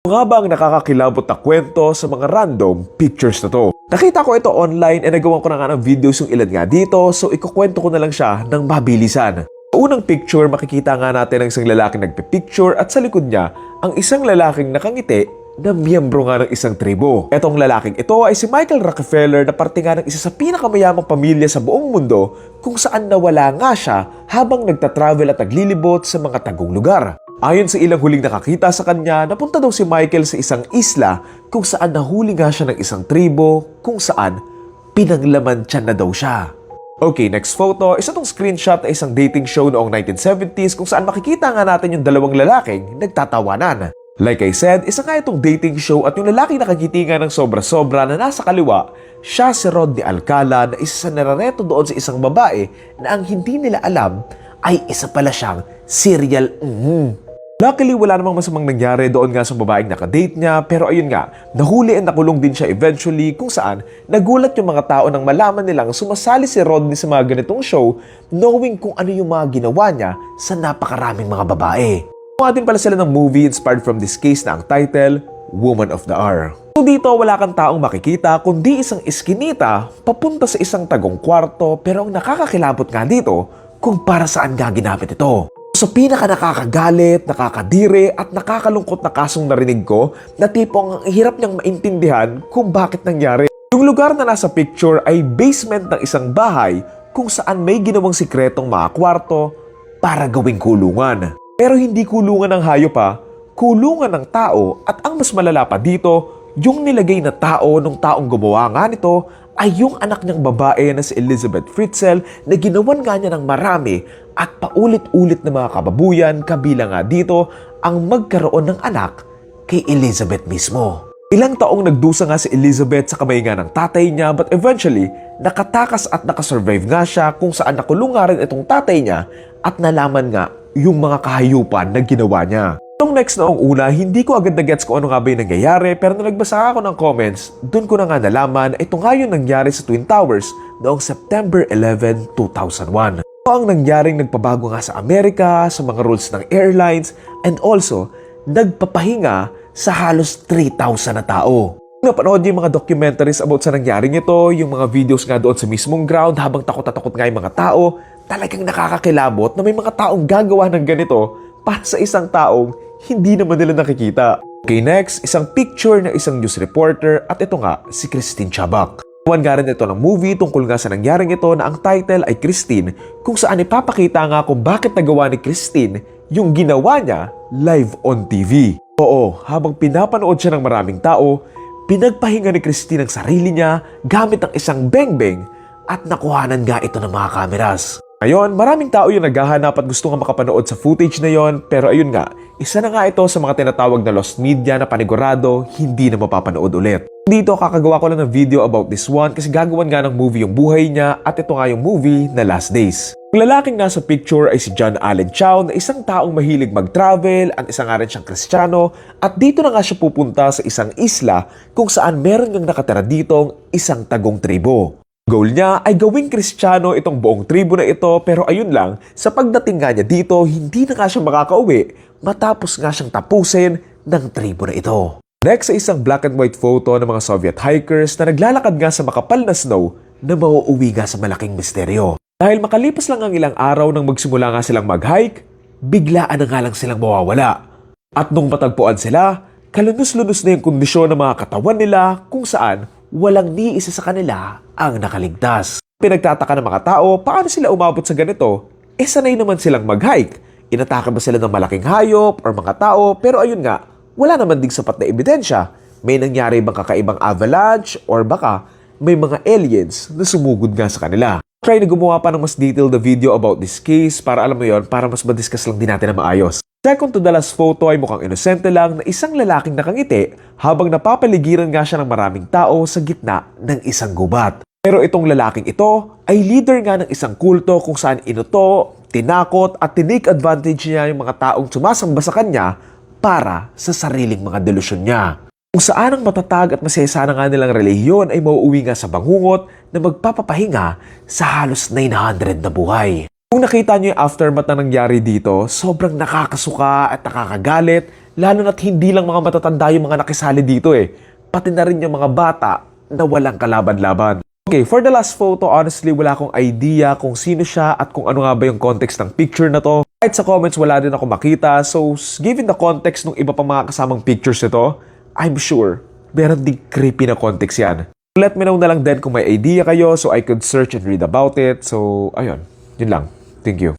Nga ba ang nakakakilabot na kwento sa mga random pictures na to? Nakita ko ito online and nagawa ko na nga ng videos yung ilan nga dito so ikukwento ko na lang siya ng mabilisan. Sa unang picture, makikita nga natin ang isang lalaking nagpipicture at sa likod niya, ang isang lalaking nakangiti na miyembro nga ng isang tribo. Etong lalaking ito ay si Michael Rockefeller na parte nga ng isa sa pinakamayamang pamilya sa buong mundo kung saan nawala nga siya habang nagtatravel at naglilibot sa mga tagong lugar. Ayon sa ilang huling nakakita sa kanya, napunta daw si Michael sa isang isla kung saan nahuli nga siya ng isang tribo kung saan pinanglaman tiyan na daw siya. Okay, next photo. Isa tong screenshot na isang dating show noong 1970s kung saan makikita nga natin yung dalawang lalaking nagtatawanan. Like I said, isa nga itong dating show at yung lalaki nakagiti nga ng sobra-sobra na nasa kaliwa, siya si Rodney Alcala na isa sa narareto doon sa isang babae na ang hindi nila alam ay isa pala siyang serial mm Luckily, wala namang masamang nangyari doon nga sa babaeng nakadate niya pero ayun nga, nahuli at nakulong din siya eventually kung saan nagulat yung mga tao nang malaman nilang sumasali si Rodney sa mga ganitong show knowing kung ano yung mga ginawa niya sa napakaraming mga babae. Gumawa din pala sila ng movie inspired from this case na ang title, Woman of the Hour. So dito wala kang taong makikita kundi isang iskinita papunta sa isang tagong kwarto pero ang nakakakilabot nga dito kung para saan nga ginamit ito. Sa pinaka nakakagalit, nakakadire at nakakalungkot na kasong narinig ko na tipong ang hirap niyang maintindihan kung bakit nangyari. Yung lugar na nasa picture ay basement ng isang bahay kung saan may ginawang sikretong mga kwarto para gawing kulungan. Pero hindi kulungan ng hayop pa, kulungan ng tao at ang mas malala pa dito, yung nilagay na tao nung taong gumawa nga nito ay yung anak niyang babae na si Elizabeth Fritzl na ginawan nga niya ng marami at paulit-ulit na mga kababuyan kabilang nga dito ang magkaroon ng anak kay Elizabeth mismo. Ilang taong nagdusa nga si Elizabeth sa kamay nga ng tatay niya but eventually nakatakas at nakasurvive nga siya kung saan nakulong nga rin itong tatay niya at nalaman nga yung mga kahayupan na ginawa niya. Itong next noong una, hindi ko agad na-gets kung ano nga ba yung nangyayari pero nung nagbasa ako ng comments, dun ko na nga nalaman na ito nga yung nangyari sa Twin Towers noong September 11, 2001. Ito ang nangyaring nagpabago nga sa Amerika, sa mga rules ng airlines, and also, nagpapahinga sa halos 3,000 na tao. Napanood yung mga documentaries about sa nangyaring ito, yung mga videos nga doon sa mismong ground habang takot na takot nga yung mga tao, talagang nakakakilabot na may mga taong gagawa ng ganito para sa isang taong hindi naman nila nakikita. Okay, next, isang picture ng isang news reporter at ito nga, si Christine Chabak. Tuwan nga rin ito ng movie tungkol nga sa nangyaring ito na ang title ay Christine kung saan ipapakita nga kung bakit nagawa ni Christine yung ginawa niya live on TV. Oo, habang pinapanood siya ng maraming tao, pinagpahinga ni Christine ang sarili niya gamit ang isang bengbeng at nakuhanan nga ito ng mga kameras. Ngayon, maraming tao yung naghahanap at gusto nga makapanood sa footage na yon pero ayun nga, isa na nga ito sa mga tinatawag na lost media na panigurado hindi na mapapanood ulit. Dito kakagawa ko lang ng video about this one kasi gagawan nga ng movie yung buhay niya at ito nga yung movie na Last Days. Ang lalaking nasa picture ay si John Allen Chow na isang taong mahilig mag-travel at isa nga rin siyang kristyano at dito na nga siya pupunta sa isang isla kung saan meron ngang nakatira ditong isang tagong tribo. Goal niya ay gawing kristyano itong buong tribo na ito pero ayun lang, sa pagdating nga niya dito, hindi na nga siya makakauwi matapos nga siyang tapusin ng tribo na ito. Next sa isang black and white photo ng mga Soviet hikers na naglalakad nga sa makapal na snow na mauuwi nga sa malaking misteryo. Dahil makalipas lang ang ilang araw nang magsimula nga silang mag-hike, biglaan na nga lang silang mawawala. At nung matagpuan sila, kalunos-lunos na yung kondisyon ng mga katawan nila kung saan walang ni isa sa kanila ang nakaligtas. Pinagtataka ng mga tao paano sila umabot sa ganito, eh sanay naman silang mag-hike. Inatake ba sila ng malaking hayop or mga tao pero ayun nga, wala naman ding sapat na ebidensya. May nangyari bang kakaibang avalanche or baka may mga aliens na sumugod nga sa kanila. Try na gumawa pa ng mas detailed na video about this case para alam mo yon para mas madiscuss lang din natin na maayos. Second to the last photo ay mukhang inosente lang na isang lalaking nakangiti habang napapaligiran nga siya ng maraming tao sa gitna ng isang gubat. Pero itong lalaking ito ay leader nga ng isang kulto kung saan inuto, tinakot at tinake advantage niya yung mga taong sumasamba sa kanya para sa sariling mga delusyon niya. Kung saan ang matatag at masayasana nga nilang relihiyon ay mauuwi nga sa bangungot na magpapapahinga sa halos 900 na buhay. Kung nakita nyo yung aftermath na nangyari dito, sobrang nakakasuka at nakakagalit, lalo na't hindi lang mga matatanda yung mga nakisali dito eh. Pati na rin yung mga bata na walang kalaban-laban. Okay, for the last photo, honestly, wala akong idea kung sino siya at kung ano nga ba yung context ng picture na to. Kahit sa comments, wala din ako makita. So, given the context ng iba pang mga kasamang pictures nito, I'm sure, meron ding creepy na context yan. Let me know na lang din kung may idea kayo so I could search and read about it. So, ayun. Yun lang. Thank you.